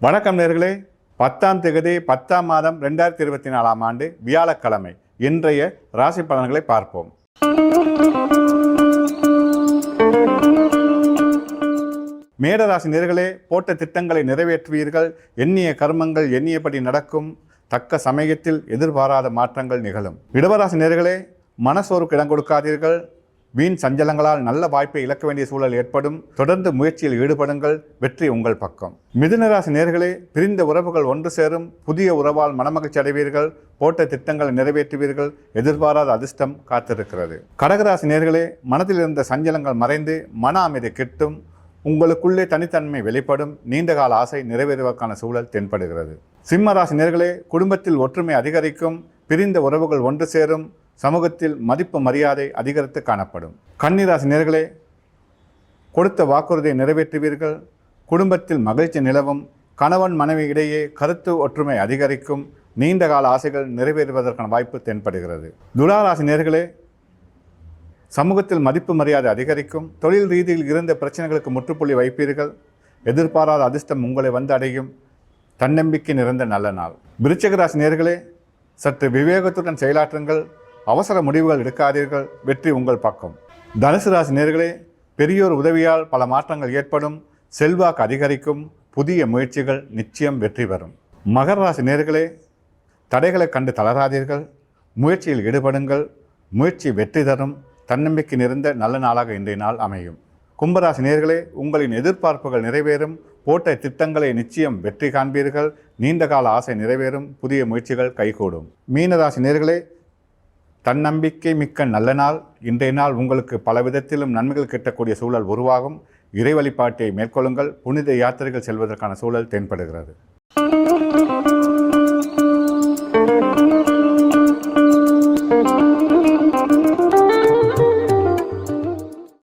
வணக்கம் நேர்களே. பத்தாம் தேதி பத்தாம் மாதம் ரெண்டாயிரத்தி இருபத்தி நாலாம் ஆண்டு வியாழக்கிழமை. இன்றைய ராசி பலன்களை பார்ப்போம். மேடராசி நேர்களே போட்ட திட்டங்களை நிறைவேற்றுவீர்கள். எண்ணிய கர்மங்கள் எண்ணியபடி நடக்கும். தக்க சமயத்தில் எதிர்பாராத மாற்றங்கள் நிகழும். இடவராசி நேர்களே மனசோருக்கு இடம் கொடுக்காதீர்கள். வீண் சஞ்சலங்களால் நல்ல வாய்ப்பை இழக்க வேண்டிய சூழல் ஏற்படும். தொடர்ந்து முயற்சியில் ஈடுபடுங்கள். வெற்றி உங்கள் பக்கம். மிதுனராசி நேர்களே பிரிந்த உறவுகள் ஒன்று சேரும். புதிய உறவால் மனமகிழ்ச்சி அடைவீர்கள். போட்ட திட்டங்களை நிறைவேற்றுவீர்கள். எதிர்பாராத அதிர்ஷ்டம் காத்திருக்கிறது. கடகராசி நேர்களே மனதில் இருந்த சஞ்சலங்கள் மறைந்து மன அமைதி கிட்டும். உங்களுக்குள்ளே தனித்தன்மை வெளிப்படும். நீண்டகால ஆசை நிறைவேறுவதற்கான சூழல் தென்படுகிறது. சிம்ம ராசி நேர்களே குடும்பத்தில் ஒற்றுமை அதிகரிக்கும். பிரிந்த உறவுகள் ஒன்று சேரும். சமூகத்தில் மதிப்பு மரியாதை அதிகரித்து காணப்படும். கன்னிராசி நேர்களே கொடுத்த வாக்குறுதியை நிறைவேற்றுவீர்கள். குடும்பத்தில் மகிழ்ச்சி நிலவும். கணவன் மனைவி இடையே கருத்து ஒற்றுமை அதிகரிக்கும். நீண்ட கால ஆசைகள் நிறைவேறுவதற்கான வாய்ப்பு தென்படுகிறது. துளாராசி நேர்களே சமூகத்தில் மதிப்பு மரியாதை அதிகரிக்கும். தொழில் ரீதியில் இருந்த பிரச்சனைகளுக்கு முற்றுப்புள்ளி வைப்பீர்கள். எதிர்பாராத அதிர்ஷ்டம் உங்களை வந்து அடையும். தன்னம்பிக்கை நிறைந்த நல்ல நாள். விருச்சகராசி நேர்களே சற்று விவேகத்துடன் செயலாற்றுங்கள். அவசர முடிவுகள் எடுக்காதீர்கள். வெற்றி உங்கள் பக்கம். தனுசு ராசி நேர்களே பெரியோர் உதவியால் பல மாற்றங்கள் ஏற்படும். செல்வாக்கு அதிகரிக்கும். புதிய முயற்சிகள் நிச்சயம் வெற்றி பெறும். மகர ராசி நேர்களே தடைகளை கண்டு தளராதீர்கள். முயற்சியில் ஈடுபடுங்கள். முயற்சி வெற்றி தரும். தன்னம்பிக்கை நிறைந்த நல்ல நாளாக இன்றைய நாள் அமையும். கும்பராசி நேர்களே உங்களின் எதிர்பார்ப்புகள் நிறைவேறும். போட்ட திட்டங்களை நிச்சயம் வெற்றி காண்பீர்கள். நீண்டகால ஆசை நிறைவேறும். புதிய முயற்சிகள் கைகூடும். மீனராசி நேர்களே தன்னம்பிக்கை மிக்க நல்ல நாள். இன்றைய நாள் உங்களுக்கு பல விதத்திலும் நன்மைகள் கிட்டக்கூடிய சூழல் உருவாகும். இறை வழிபாட்டை மேற்கொள்ளுங்கள். புனித யாத்திரைகள் செல்வதற்கான சூழல் தென்படுகிறது.